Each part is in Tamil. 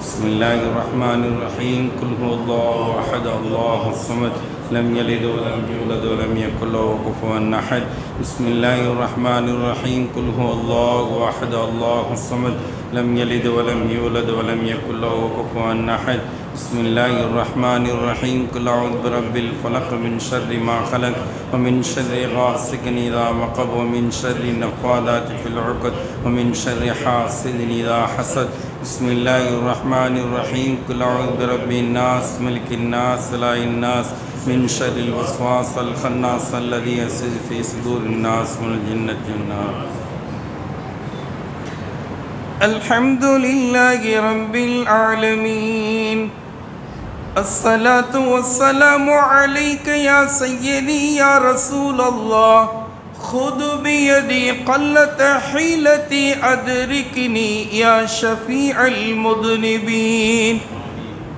بسم الله الرحمن الرحيم. قل هو الله أحد الله الصمد. لم يلد ولم يولد ولم يكن له كفوا أحد. بسم الله الرحمن الرحيم. قل هو الله أحد الله الصمد. لم يلد ولم يولد ولم يكن له كفوا أحد. بسم الله الرحمن الرحيم. قل أعوذ برب الفلق من شر ما خلق ومن شر غاسق إذا وقب ومن شر النفاذات في العقد ومن شر حاسد إذا حسد. بسم الله الرحمن الرحيم قل أعوذ برب الناس ملك الناس لا الناس، من شر الوسواس، الخناس الذي يسد في صدور الناس من الجنة والنار. الحمد لله رب العالمين. الصلاة والسلام عليك يا سيدي يا رسول الله. خذ بيدي قلت حيلتي أدركني يا شفيع المذنبين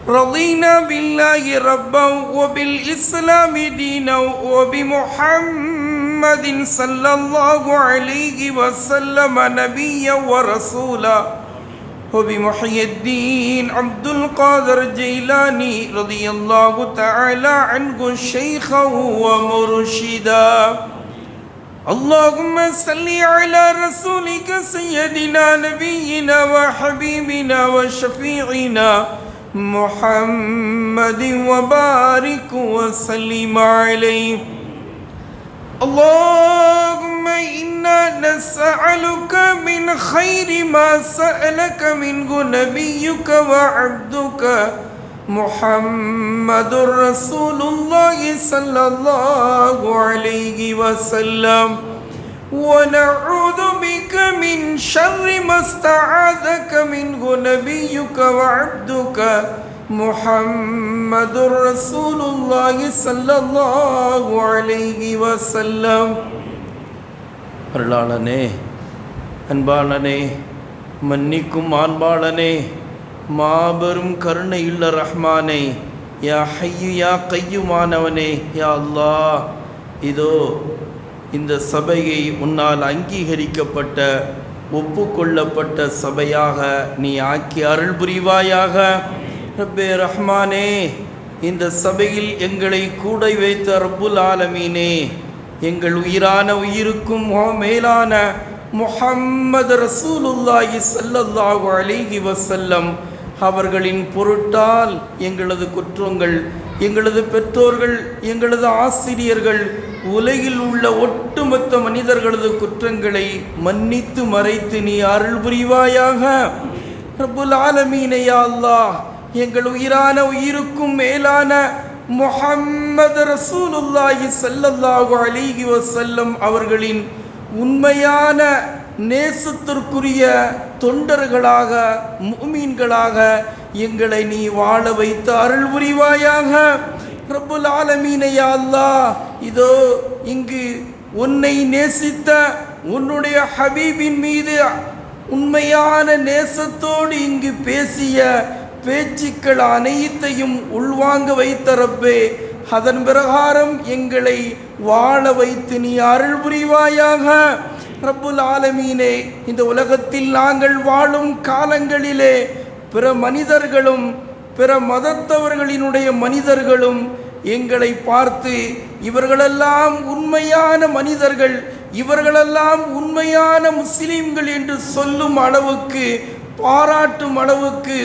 رضينا بالله ربا وبالإسلام دينا وبمحمد صلى الله عليه وسلم نبيا ورسولا وبمحي الدين عبد القادر جيلاني رضي الله تعالى عنه شيخا ومرشدا اللهم صل على رسولك سيدنا نبينا وحبيبنا وشفيعنا محمد وبارك وسلم عليه. اللهم إنا نسألك من خير ما سألك منه نبيك وعبدك. محمد رسول الله صلى الله عليه وسلم ونعوذ بك من شر ما استعاذك منه نبيك وعبدك محمد رسول الله صلى الله عليه وسلم அருளாளனே அன்பாளனே மன்னிக்கும் ஆண்பாளனே மாபெரும் கருணையுள்ள இல்ல ரஹ்மானே யா ஹையு யா கையுமானவனே யா அல்லா இதோ இந்த சபையை உன்னால் அங்கீகரிக்கப்பட்ட ஒப்புக்கொள்ளப்பட்ட சபையாக நீ ஆக்கி அருள் புரிவாயாக. ரப்பே ரஹ்மானே இந்த சபையில் எங்களை கூட வைத்த ரப்புல் ஆலமீனே எங்கள் உயிரான உயிருக்கும் மேலான முஹம்மது ரசூலுல்லாஹி சல்லல்லாஹு அலிஹி வசல்லம் அவர்களின் பொருட்டால் எங்களது குற்றங்கள் எங்களது பெற்றோர்கள் எங்களது ஆசிரியர்கள் உலகில் உள்ள ஒட்டுமொத்த மனிதர்களது குற்றங்களை மன்னித்து மறைத்து நீ அருள் புரிவாயாக. ரப்புல் ஆலமீனையா அல்லாஹ் எங்கள் உயிரான உயிருக்கும் மேலான முஹம்மது ரசூலுல்லாஹி சல்லல்லாஹு அலிஹி வசல்லம் அவர்களின் உண்மையான நேசத்திற்குரிய தொண்டர்களாக மீன்களாக எங்களை நீ வாழ வைத்து அருள் புரிவாயாக. ரப்புல் ஆலமீனையா அல்லா இதோ இங்கு உன்னை நேசித்த உன்னுடைய ஹபீபின் மீது உண்மையான நேசத்தோடு இங்கு பேசிய பேச்சுக்கள் அனைத்தையும் உள்வாங்க வைத்த ரப்பே அதன் பிரகாரம் எங்களை வாழ வைத்து நீ அருள் புரிவாயாக. ரப்புல் ஆலமீனே இந்த உலகத்தில் நாங்கள் வாழும் காலங்களிலே பிற மனிதர்களும் பிற மதத்தவர்களினுடைய மனிதர்களும் எங்களை பார்த்து இவர்களெல்லாம் உண்மையான மனிதர்கள் இவர்களெல்லாம் உண்மையான முஸ்லீம்கள் என்று சொல்லும் அளவுக்கு பாராட்டும் அளவுக்கு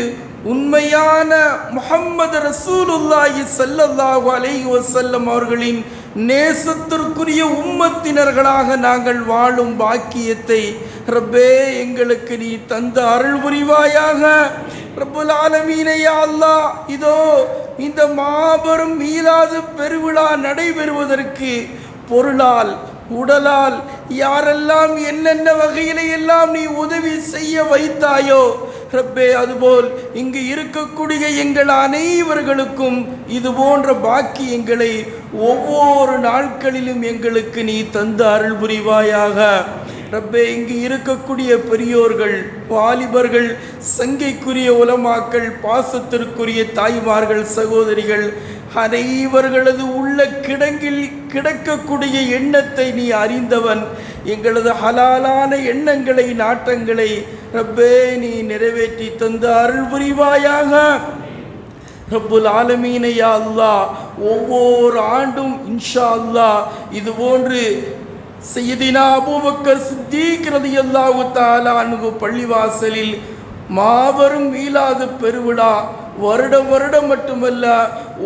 உண்மையான முகம்மது ரசூலுல்லாஹி சல்லல்லாஹு அலைஹி வஸல்லம் அவர்களின் நேசத்திற்குரிய உம்மத்தினர்களாக நாங்கள் வாழும் பாக்கியத்தை ரப்பே எங்களுக்கு நீ தந்த அருள் புரிவாயாக. ரப்புல் ஆலமீனையா அல்லா இதோ இந்த மாபெரும் மீளாது பெருவிழா நடைபெறுவதற்கு பொருளால் உடலால் யாரெல்லாம் என்னென்ன வகையில எல்லாம் நீ உதவி செய்ய வைத்தாயோ ரப்பே அதுபோல் இங்கு இருக்கக்கூடிய எங்கள் அனைவர்களுக்கும் இது போன்ற பாக்கியங்களை ஒவ்வொரு நாட்களிலும் எங்களுக்கு நீ தந்த அருள் புரிவாயாக. ரப்பே இங்கு இருக்கக்கூடிய பெரியோர்கள் வாலிபர்கள் சங்கைக்குரிய உலமாக்கள் பாசத்திற்குரிய தாய்மார்கள் சகோதரிகள் அனைவர்களது உள்ள கிடங்கில் கிடக்கக்கூடிய எண்ணத்தை நீ அறிந்தவன். எங்களது ஹலாலான எண்ணங்களை நாட்டங்களை ரப்பே நீ நிறைவேற்றி தந்த அருள் புரிவாயாக. ரப்புல் ஆலமீனையா அல்லா அல்லாஹ் ஒவ்வொரு ஆண்டும் இன்ஷா அல்லாஹ் இது போன்று செய்தினா அபூபக்கர் சித்திக் ரலியல்லாஹு தஆலா அன்ஹு பள்ளிவாசலில் மாபெரும் மீளாத பெருவிழா வருடம் வருடம் மட்டுமல்ல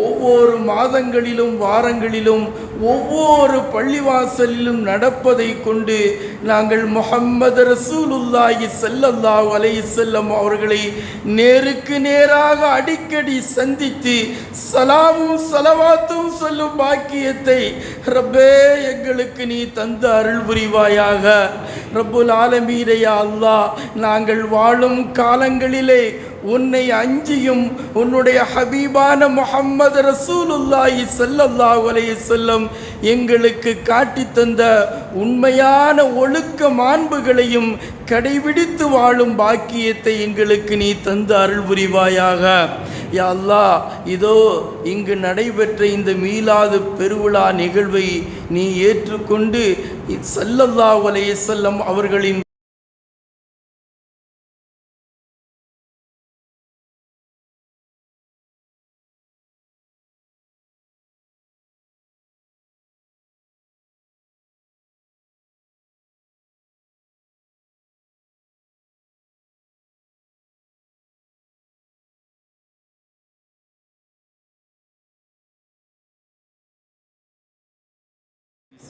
ஒவ்வொரு மாதங்களிலும் வாரங்களிலும் ஒவ்வொரு பள்ளிவாசலிலும் நடப்பதை கொண்டு நாங்கள் முகம்மது ரசூலுல்லாஹி செல்லல்லாஹ் அலைஹி செல்லம் அவர்களை நேருக்கு நேராக அடிக்கடி சந்தித்து சலாமும் சலவாத்தும் சொல்லும் பாக்கியத்தை ரப்பே எங்களுக்கு நீ தந்த அருள் புரிவாயாக. ரப்புல் ஆலமீரையா அல்லாஹ் நாங்கள் வாழும் காலங்களிலே உன்னை அஞ்சியும் உன்னுடைய ஹபீபான முகம்மது ரசூலுல்லாஹி ஸல்லல்லாஹு செல்லம் எங்களுக்கு காட்டித் தந்த உண்மையான ஒழுக்க மாண்புகளையும் கடைபிடித்து வாழும் பாக்கியத்தை எங்களுக்கு நீ தந்து அருள் புரிவாயாக. யா அல்லாஹ் இதோ இங்கு நடைபெற்ற இந்த மீளாது பெருவிழா நிகழ்வை நீ ஏற்றுக்கொண்டு செல்லல்லா அலைஹி வஸல்லம் அவர்களின்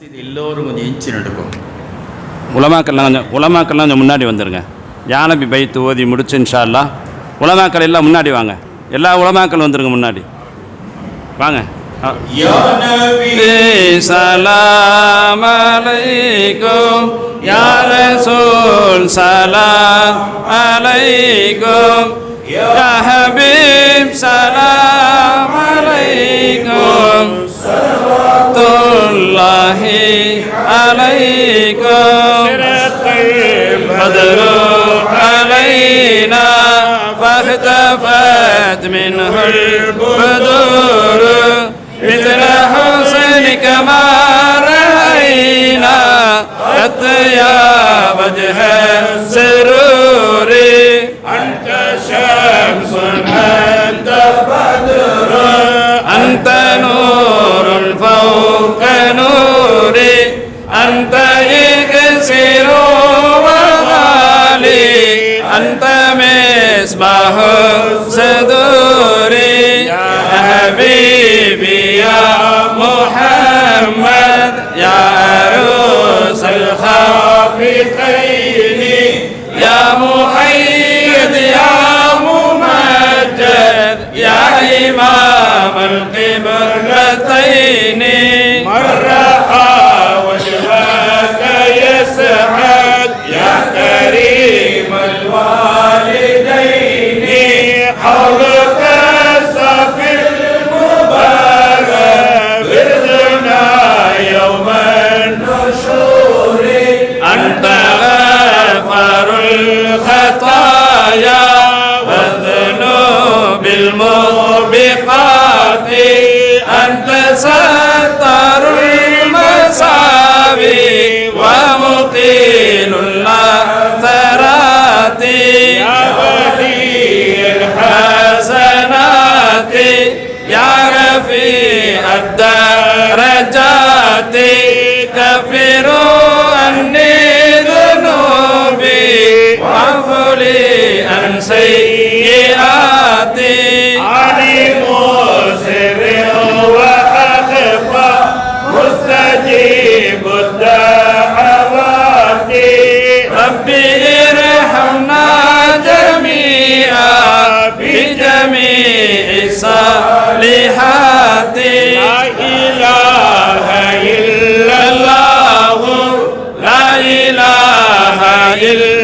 இது எல்லோரும் கொஞ்சம் எஞ்சி நடக்கும். உலமாக்கள்லாம் கொஞ்சம் உலமாக்கள்லாம் கொஞ்சம் முன்னாடி வந்துருங்க. யானபி பைத்து ஓதி முடிச்சு இன்ஷா அல்லாஹ் உலமாக்கள் எல்லாம் முன்னாடி வாங்க. எல்லா உலமாக்கள் வந்துருங்க முன்னாடி. வாங்க. ஆ. சலாம் அலைக்கும் யா ரசூல் சலாம் அலைக்கும் யா ஹபீப் சலாம் عليكم بدر علينا فاختفت منه البدور مثل حسنك ما رأينا. قد يا وجه misbah الموبقات أنت ستر المساوي ومقيل العثرات يا ولي الحسنات يا رفيع الدرجات صالحات لا إله إلا الله لا إله إلا